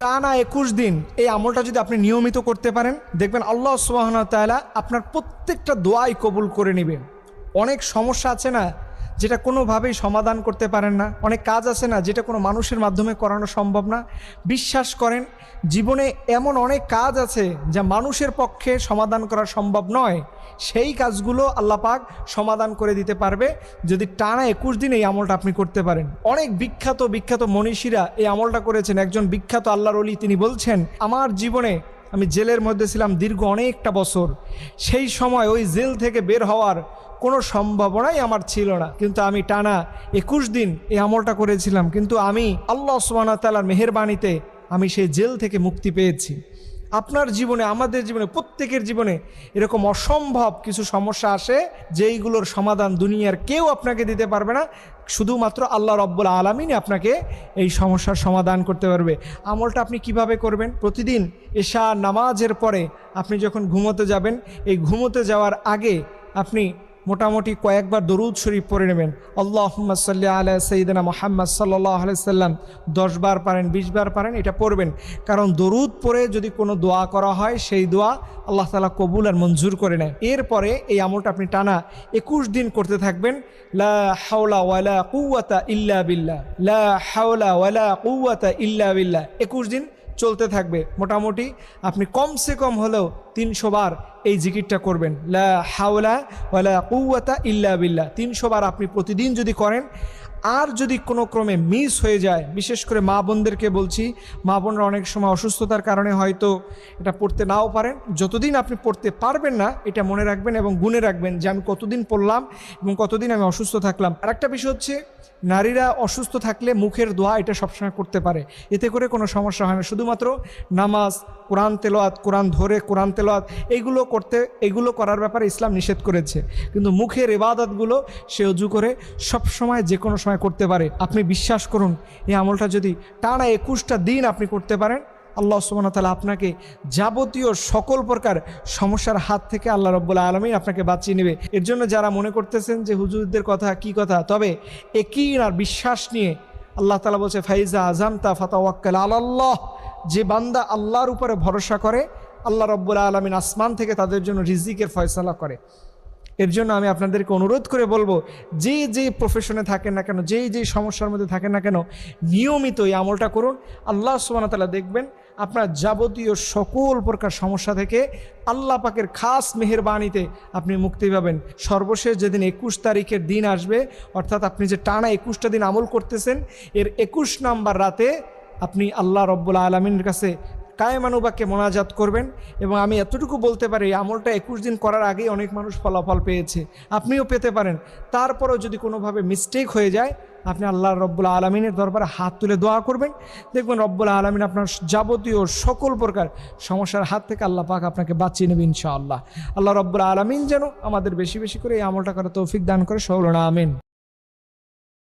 টানা একুশ দিন এই আমলটা যদি আপনি নিয়মিত করতে পারেন, দেখবেন আল্লাহ তাআলা আপনার প্রত্যেকটা দোয়াই কবুল করে নেবেন অনেক সমস্যা আছে না যেটা কোনোভাবেই সমাধান করতে পারেন না। অনেক কাজ আছে না, যেটা কোনো মানুষের মাধ্যমে করানো সম্ভব না। বিশ্বাস করেন, জীবনে এমন অনেক কাজ আছে যা মানুষের পক্ষে সমাধান করা সম্ভব নয়। সেই কাজগুলো আল্লাহ পাক সমাধান করে দিতে পারবে যদি টানা একুশ দিন এই আমলটা আপনি করতে পারেন। অনেক বিখ্যাত বিখ্যাত মনীষীরা এই আমলটা করেছেন। একজন বিখ্যাত আল্লাহর অলি তিনি বলছেন, আমার জীবনে আমি জেলের মধ্যে ছিলাম দীর্ঘ অনেকটা বছর। সেই সময় ওই জেল থেকে বের হওয়ার কোনো সম্ভাবনাই আমার ছিল না। কিন্তু আমি টানা একুশ দিন এই আমলটা করেছিলাম। কিন্তু আমি আল্লাহ সুবাহ তালার মেহরবানিতে আমি সেই জেল থেকে মুক্তি পেয়েছি। আপনার জীবনে, আমাদের জীবনে, প্রত্যেকের জীবনে এরকম অসম্ভব কিছু সমস্যা আসে, যেইগুলোর সমাধান দুনিয়ার কেউ আপনাকে দিতে পারবে না। শুধুমাত্র আল্লাহ রব্বুল আলমিনই আপনাকে এই সমস্যার সমাধান করতে পারবে। আমলটা আপনি কীভাবে করবেন? প্রতিদিন এশা নামাজের পরে আপনি যখন ঘুমোতে যাবেন, এই ঘুমোতে যাওয়ার আগে আপনি মোটামুটি কয়েকবার দরুদ শরীফ পড়ে নেবেন। আল্লাহ সাল্লি আলা সঈদনা মোহাম্মদ সাল্লাহ সাল্লাম দশবার পারেন বিশবার পারেন, এটা পড়বেন। কারণ দরুদ পড়ে যদি কোনো দোয়া করা হয়, সেই দোয়া আল্লাহ তালা কবুল আর মঞ্জুর করে নেয়। এরপরে এই আমলটা আপনি টানা একুশ দিন করতে থাকবেন। লা হাওলা ওয়ালা ইল্লা বিল্লাহ। লা হাওলা ওয়ালা কুয়াতা ইল্লা বিল্লাহ। একুশ দিন চলতে থাকবে। মোটামুটি আপনি কমসে কম হলেও তিনশো বার এই জিকিরটা করবেন। লা হাওলা ওয়ালা কুয়াতা ইল্লা বিল্লাহ। তিনশো বার আপনি প্রতিদিন যদি করেন, আর যদি কোনো ক্রমে মিস হয়ে যায়, বিশেষ করে মা বোনদেরকে বলছি, মা বোনরা অনেক সময় অসুস্থতার কারণে হয়তো এটা পড়তে নাও পারেন। যতদিন আপনি পড়তে পারবেন না, এটা মনে রাখবেন এবং গুনে রাখবেন যে আমি কতদিন পড়লাম এবং কতদিন আমি অসুস্থ থাকলাম। আর একটা বিষয় হচ্ছে নারীরা অসুস্থ থাকলে মুখের দোয়া এটা সবসময় করতে পারে। এতে করে কোনো সমস্যা হয় না। শুধুমাত্র নামাজ, কোরআন তেলোয়াত কোরআন ধরে, কোরআন তেলোয়াত এইগুলো করতে, এগুলো করার ব্যাপারে ইসলাম নিষেধ করেছে। কিন্তু মুখের এবাদতগুলো সে অজু করে সবসময় যে কোনো সময় করতে পারে। আপনি বিশ্বাস করুন, এই আমলটা যদি টানা একুশটা দিন আপনি করতে পারেন আল্লাহ সুবাহ তালা আপনাকে যাবতীয় সকল প্রকার সমস্যার হাত থেকে আল্লাহ রব্বুল্লা আলমী আপনাকে বাঁচিয়ে নেবে। এর জন্য যারা মনে করতেছেন যে হুজুরদের কথা কি কথা, তবে একই আর বিশ্বাস নিয়ে আল্লাহ তালা বলছে, ফাইজা আজম তা ফাতাওয়াক্কাল আল্লাহ যে বান্দা আল্লাহর উপরে ভরসা করে, আল্লাহ রব্বুল্লা আলমিন আসমান থেকে তাদের জন্য রিজিকের ফয়সলা করে। এর জন্য আমি আপনাদেরকে অনুরোধ করে বলব, যে যে প্রফেশনে থাকেন না কেন যেই যেই সমস্যার মধ্যে থাকেন না কেন, নিয়মিত এই আমলটা করুন। আল্লাহ সুবাহতালা দেখবেন আপনার যাবতীয় সকল প্রকার সমস্যা থেকে আল্লাহ পাকের খাস মেহরবানিতে আপনি মুক্তি পাবেন। সর্বশেষ যেদিন একুশ তারিখের দিন আসবে, অর্থাৎ আপনি যে টানা একুশটা দিন আমল করতেছেন, এর একুশ নাম্বার রাতে আপনি আল্লাহ রব্বুল আলমিনের কাছে কায়েমানুবাকে মোনাজাত করবেন এবং আমি এতটুকু বলতে পারি আমলটা একুশ দিন করার আগেই অনেক মানুষ ফলাফল পেয়েছে। আপনিও পেতে পারেন। তারপরেও যদি কোনোভাবে মিস্টেক হয়ে যায়, আপনি আল্লাহ রব্বুল আলমিনের দরবারে হাত তুলে দোয়া করবেন। দেখবেন রব্বুল আলমিন আপনার যাবতীয় সকল প্রকার সমস্যার হাত থেকে আল্লাহ পাক আপনাকে বাঁচিয়ে নেবে ইনশাআল্লাহ। আল্লাহ রব্বুল আলমিন যেন আমাদের বেশি বেশি করে এই আমলটা করে তৌফিক দান করে। সৌলনা আমিন।